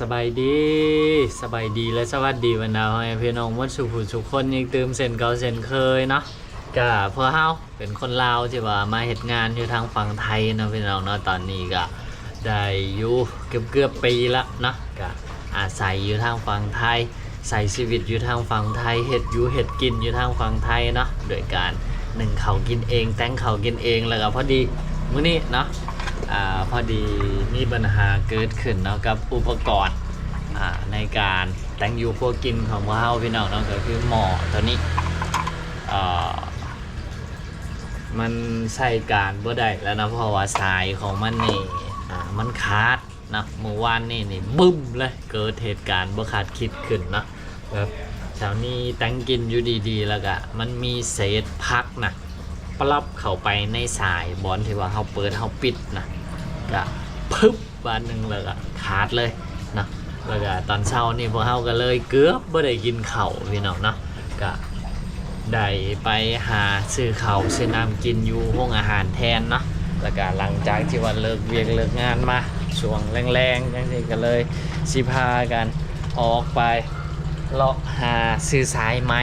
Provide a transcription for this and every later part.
สบายดีสบายดีและสวัสดีบรรดาพ่อแม่พี่น้องหมดสุขุสุขคนยังตื่มเส้นเก่าเส้นเคยเนาะก็พวกเฮาเป็นคนลาวที่ว่ามาเฮ็ดงานอยู่ทางฝั่งไทยเนาะพี่น้องเนาะตอนนี้ก็ได้อยู่เกือบเกือบปีละเนาะก็อาศัยอยู่ทางฝั่งไทยใส่ชีวิตอยู่ทางฝั่งไทยเฮ็ดอยู่เฮ็ดกินอยู่ทางฝั่งไทยเนาะโดยการหนึ่งเขากินเองแต่งเขากินเองแล้วก็พอดีมื้อนี้เนาะ อ่าพอดีมีปัญหาเกิดขึ้นเนาะกับอุปกรณ์อ่าในการแต่งอยู่พวกกินของวกเราพี่น้องเนาะก็คือหม้อตัวนี้อ่ามันใช้การบ่ได้แล้วนะเพราะว่าสายของมันนี่อ่ามันขาดนะเมื่อวานนี่นี่บึ้มเลยเกิดเหตุการณ์บ่คาดคิดขึ้นเนาะแบบเช้านี้แต่งกินอยู่ดีๆ แล้วก็มันมีเศษพักนะ ปลับเข้าไปในสายบอลที่ว่าเขาเปิดเขาปิดนะก็พึบบานหนึ่งแล้วก็ขาดเลยนะแล้วก็ตอนเช้านี่พวกเขาก็เลยเกือบไม่ได้กินเข้าพี่น้องเนาะก็ได้ไปหาซื้อเข้าซื้อน้ำกินอยู่ห้องอาหารแทนเนาะแล้วก็หลังจากที่ว่าเลิกเวียกเลิกงานมาช่วงแรงๆจังนี้ก็เลยสิพากันออกไปเลาะหาซื้อสายไหม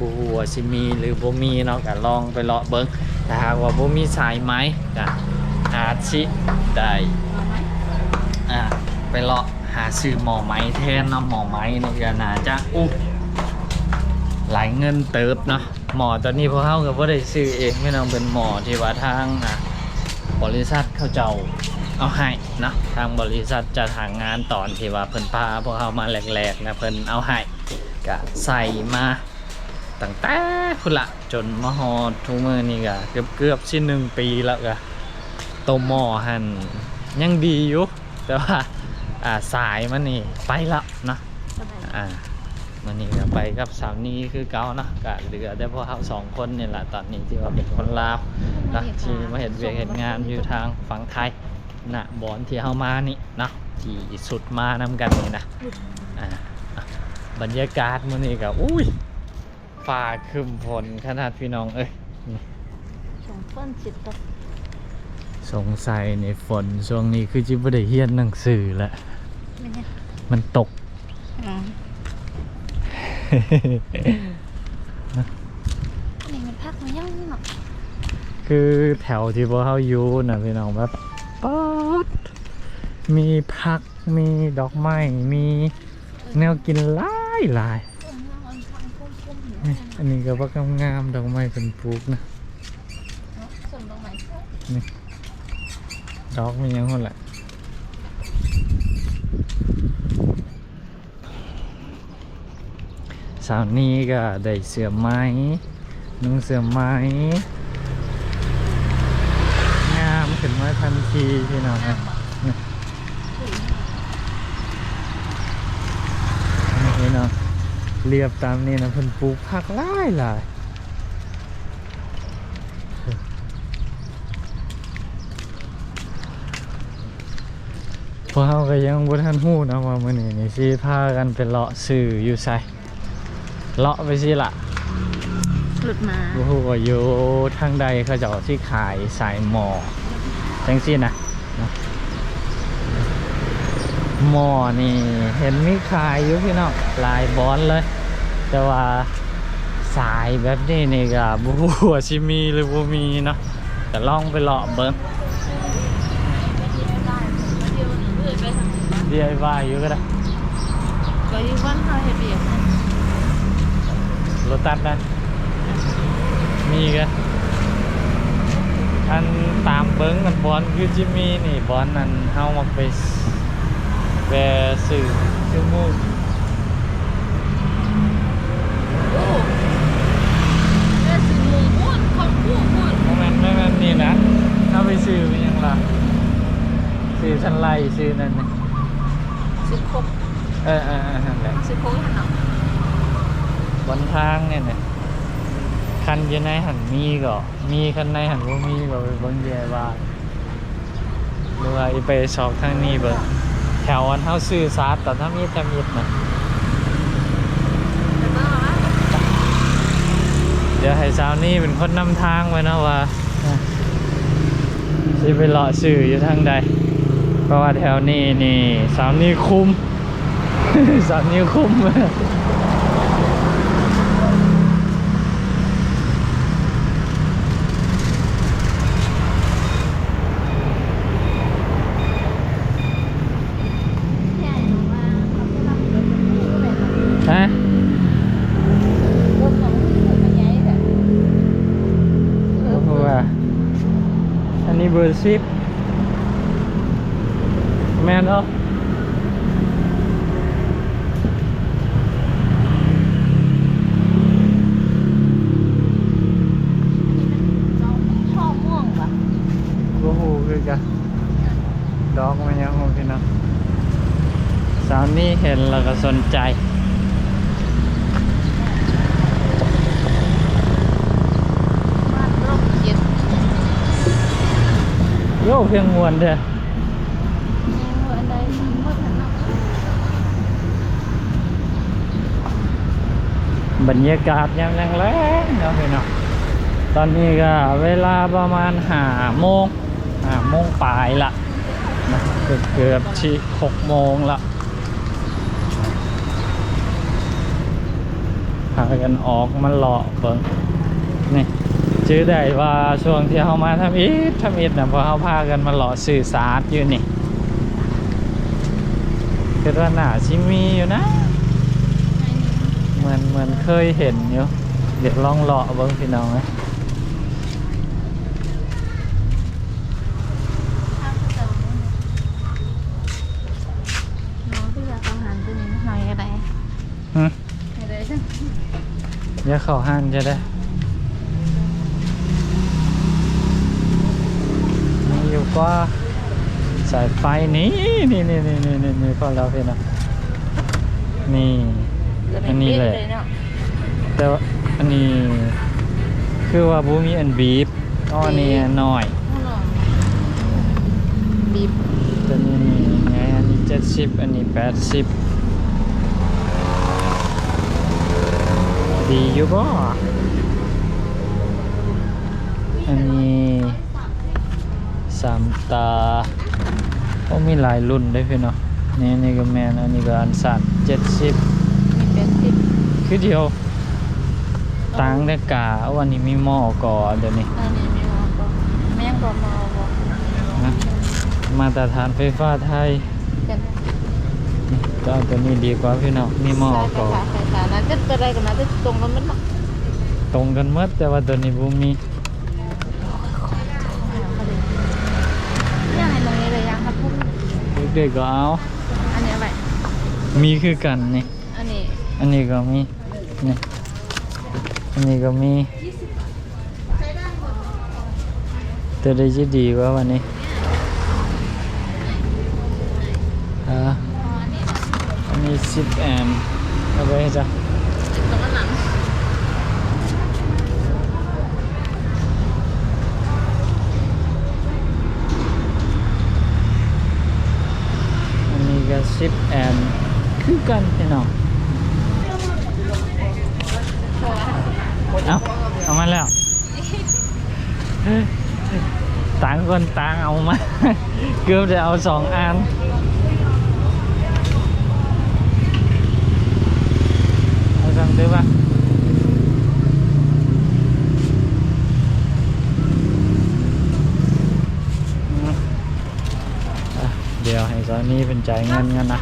บัวาสิมีหรือบ่มีเนาะก็ลองไปเลาะเบิ้ง ถ้าหากว่าบ่มีสายไหมก็อาชิได้อ่าไปเลาะหาซื้อหมอไม้แทนเนาะหมอไม้นี่ก็น่าจะอุ๊หลายเงินเติบเนาะหมอตอนนี้พวกเขาก็บ่ได้ซื้อเองไม่ต้องเป็นหมอที่ว่าทางอะบริษัทเขาเจ้าเอาให้นะทางบริษัทจะทางงานตอนที่ว่าเพิ่นพาพวกเขามาแรกๆนะเพิ่นเอาให้ก็ใส่มา ตั้งแต่พุ่นละจนมาฮอดทุกมื้อนี่ก็เกือบเกือบๆสิหนึ่งปีแล้วก็ตัวหมอหันยังดีอยู่แต่ว่าอ่าสายมันนี่ไปแล้วเนาะอ่ามันนี่ก็ไปกับสาวนี้คือเก่าเนาะก็เหลือแต่พวกเขาสองคนนี่แหละตอนนี้ที่ว่าเป็นคนลาวนะที่มาเห็นเวียกเห็นงานอยู่ทางฝั่งไทยนะบอนที่เฮามานี่เนาะที่สุดมานำกันนี่นะอ่าอะบรรยากาศมื้อนี้ก็อุ้ย ฟ้าครึมฝนขนาดพี่น้องเอ้ยสองต้นจิตตกสงสัยในฝนช่วงนี้คือจิบได้เฮียนหนังสือแล้วไม่เนี่ยมันตกอืมนี่มันพักมันยังเนาะคือแถวที่พวกเขาอยู่นะพี่น้องแบบป๊อดมีผักมีดอกไม้มีแนวกินหลายหลาย นี่อันนี้ก็ว่างามๆดอกไม้เป็นปลูกนะส่วนตรงไหนดอกมีหยังคนแหละสาวนี้ก็ได้เสือไม้นุ่งเสือไม้งามขึ้นมาทันทีพี่น้องนะนี่พี่น้อง เรียบตามนี้นะเพิ่นปลูกผักหลายหลายพวกเราก็ยังบ่ทันฮู้นะว่ามื้อนี้นี่สิพากันไปเลาะซื้ออยู่ไสเลาะไปสิล่ะหลุดมาโอ้โหอยู่ทางใดเขาจะเอาที่ขายสายหมอจังสินะนะ หมอนี่เห็นมีขายอยู่พี่น้องลายบอนเลย แต่ว่าสายแบบนี้นี่ก็บฮูว่าชิมีหรือบ่มีเนาะแต่ลองไปเลาะเบิ้งเดียวไปทาง DIY อยู่ก็ได้ก็อยู่บ้านเขาเฮ็ดเบียกรถตัดนะมีก็อันตามเบิ้งมันบอลคือจิมีนี่บอลนั่นเฮามาไป แปรสื่อชื่อมูกโอ้แม่สิหมูพูดของผู้พูดโมเมนต์ไม่แม่นนี่นะเอาไปซื้อเป็นยังล่ะซื้อทันไล่ซื้อนั่นน่ะสิครบเออเออเออนั่นแหละสิครบเนาะบนทางเนี่ยนะคันอยังในหันมีก็มีคันในหันว่ามีก็ไปเบิ่งแย่ว่าหรือว่าอีไปสอบทางนี้เบิ่ง แถวอันเฮาซื้อซาดแต่ถ้ามีแต่มิดนะเดี๋ยวให้สาวนี่เป็นคนนำทางไว้นะว่าสิไปเลาะซื้ออยู่ทางใด เพราะว่าแถวนี้นี่สาวนี่คุมสามนี้คุ้ม ใหญ่หนูว่าเขาจะรับรถคู่เลย ฮะ รถของคู่มันใหญ่แบบเออ เพราะว่า อันนี้เบอร์ สิบแมนเนาะน้อชอบม่วงปะโอ้โหคือกันดอกมันยังโอเคเนาะสาวนี่เห็นแล้วก็สนใจ เพียงมวนเด้อยังว่าอันใดเมื่อทันนักบรรยากาศยามแรงๆเนาะพี่เนาะตอนนี้ก็เวลาประมาณห้าโมงห้าโมงปลายละเกือบเกือบที่หกโมงละพากันออกมาเลาะเบิ่งนี่ ชื่อได้ว่าช่วงที่เขามาทำอิฐทำอิฐนะเพอเขาพากันมาเลาะสื่อสารอยู่นี่คือว่าหนาชิมีอยู่นะ เหมือนเหมือนเคยเห็นอยู่ เดี๋ยวลองเลาะเบิ้งพี่น้องนะข้าวเติมน้องที่จะต้องหันตัวนี้หน่อยอะไรหึอะไรจังอย่าเข้าห้านจะได้ มีอยู่ก็สายไฟนี้นี่นี่นี่นี่นี่นี่พอแล้วพี่น้องนี่อันนี้เลยเนาะแต่ว่าอันนี้ คือว่าบูมีอันบีบอ๋ออันนี้น้อยข้างนอกบีบตัวนี้นี่ไงอันนี้เจ็ดสิบอันนี้แปดสิบดีอยู่บ่อันนี้ สามตาก็มีหลายรุ่นได้พี่เนาะนี่อันนี่ก็แมนอันนี้ก็อันสั่นเจ็ดสิบมีเป็นสิบคือเดียวตังแต่กาวันนี้มีหม้อก่อเดี๋ยวนี้อันนี้มีมาบ่แม่งบ่เมาบ่นะมาตรฐานไฟฟ้าไทยกันก็เอาตัวนี้ดีกว่าพี่น้องมีหม้อก่อใช่ค่ะนั้นจะตัวใดกันนะจะตรงมันมันเนาะตรงกันหมดแต่ว่าตัวนี้บ่มี ยังไงตรงนี้เลยยังครับพุ่ม เด็กๆก็เอา อันนี้อะไรมีคือกันนี่ อันนี้อันนี้ก็มี นี่ อันนี้ก็มีตัวใดจะดีกว่าวันนี้อ่าอ๋ออันนี้อันนี้10แอมป์เอาไปให้จ้ะ ตรงนั้นหลัง อัน นี้ก็10แอมป์คือกันพี่น้องเอาเอามาแล้ว ต่างคนต่างเอามา เกือบจะเอาสองอันเอาสั่งซื้อป่ะอืมอะเดี๋ยวให้ซอ นนี่เป็นจ่ายเงินกันนะ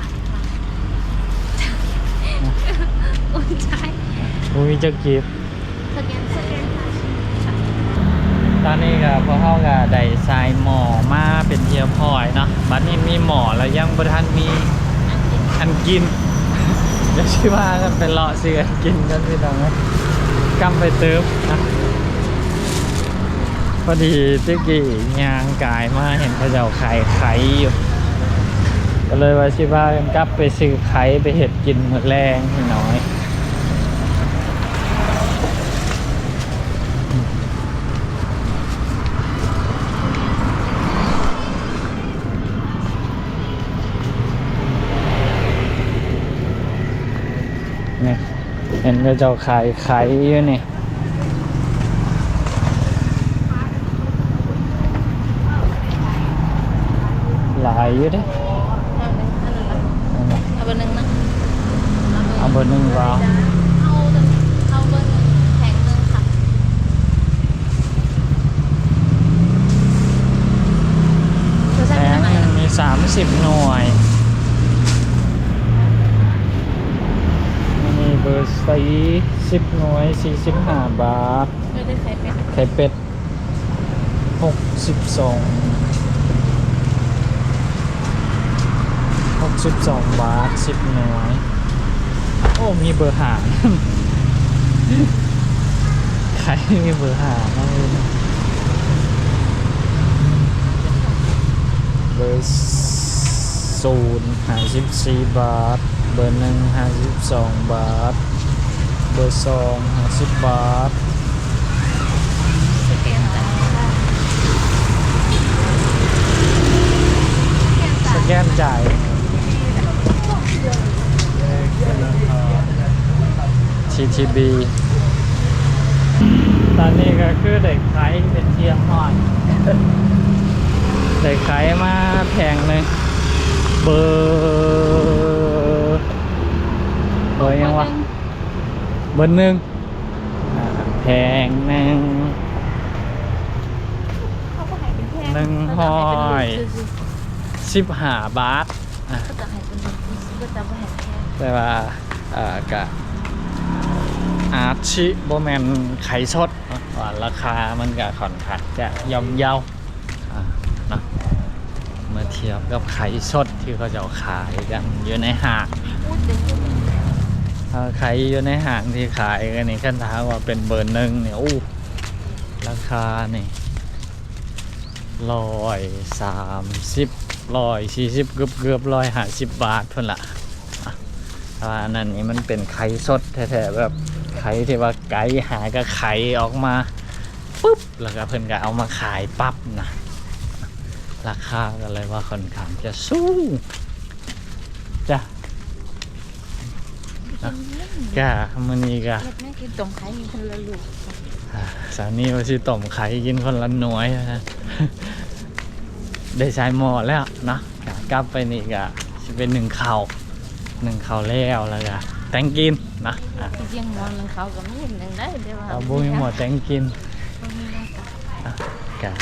โอ้ยใช่กูมีจะกีบสแกนสแกนตอนนี้ก็พอเข้ากับได้ทรายหมอมาเป็นเทียพอยเนาะบัดนี้มีหมอแล้วยังประทันมีอันกินเดี๋ยวชิว่ากันไปเลาะซื้ออันกินกันพี่น้องนะกำไปเติมนะพอดีเจ๊กี้ยางกายมาเห็นพระเจ้าขายไข่อยู่ ก็เลยว่าชิว่ากันกลับไปซื้อไข่ไปเห็ดกินหมดแรงพี่น้อยนี่เห็นพระเจ้าขายไข่อยู่นี่หลายอยู่เด้ 10 หน่วยมีเบอร์สี10 หน่วย 45 บาท ไข่เป็ด 62 62 บาท 10 หน่วย โอ้ มีเบอร์หางใครมีเบอร์หางบ้าเบอร์ ศูนย์ห้าสิบสี่บาท เบอร์หนึ่งห้าสิบสองบาท เบอร์สองห้าสิบบาทสแกนจ่ายสแกนจ่าย TTB ตอนนี้ก็คือเด็กไขเป็นเทียมหอนเด็กไขมาแพงหนึ่ง เบอร์เบอร์ยังวะเบอร์หนึ่งอ่าแพงหนึ่งเขาก็ให้เป็นแพงหนึ่งห้อยสิบห้าบาทอะก็จะให้เป็นลูกก็จะไม่ให้แพงแต่ว่าเอ่อกะอาชิโบแมนไข่สดเนาะว่าราคามันกะค่อนข้างจะย่อมเยาอ่าเนาะ เทียบกับไข่สดที่เขาจะขายกันอยู่ในห้างไข่อยู่ในห้างที่ขายกันนี่ขั้นท้าว่าเป็นเบอร์หนึ่งเนี่ยอู้ราคานี่ร้อยสามสิบร้อยสี่สิบเกือบเกือบร้อยห้าสิบบาทเพิ่นละอ่าอันนั้นนี่มันเป็นไข่สดแท้ๆแบบไข่ที่ว่าไก่หาก็ไข่ออกมาปุ๊บแล้วก็เพิ่นก็เอามาขายปั๊บนะ ราคาก็เลยว่าค่อนข้างจะสูงจ้ะนะก็มื้อนี้ก็เล็กแม่กินตรงไข่มีคนละลูกอ่าสาวนี้ว่าสิต้มไข่กินคนละหน่วยนะได้ใช้หม้อแล้วเนาะก็กลับไปนี่ก็สิเป็นหนึ่งข้าวหนึ่งข้าวแล้วแล้วก็แตงกินนะอะที่เจียงมอนมันเขาก็ไม่เห็นยังได้เดี๋ยวว่าเอาบุ้ยหมดแตงกินบ่มีหน้ากากกัน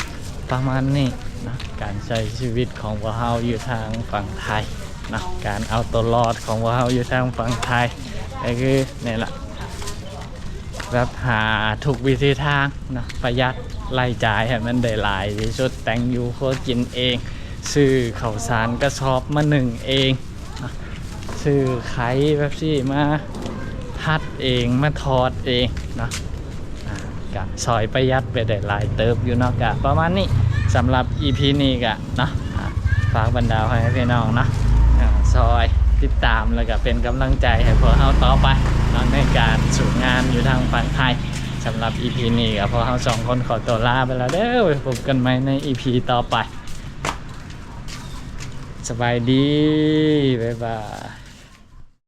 ประมาณนี้ นะการใช้ชีวิตของพวกเราอยู่ทางฝั่งไทยนะการเอาตัวรอดของพวกเราอยู่ทางฝั่งไทยก็คือเนี่ยแหละแบบหาถูกวิธีทางนะประหยัดไล่จ่ายให้มันได้หลายที่สุดแต่งอยู่โคกินเอง ซื้อข้าวสารกระสอบมาหนึ่งเองซื้อไข่แบบซี่มาพัดเองมาทอดเองนะอ่ากะซอยประหยัดไปได้หลายเติบอยู่นาะกะประมาณนี้ สำหรับ EP นี้กะเนาะฝากบรรดาให้พี่น้องเนาะซอยติดตามแล้วก็เป็นกำลังใจให้พวกเราต่อไปเนาะในการสู่งานอยู่ทางฝั่งไทยสำหรับ EP นี้ก็พวกเราสองคนขอตัวลาไปแล้วเด้อไว้พบกันใหม่ใน EP ต่อไป สบายดี บ๊ายบาย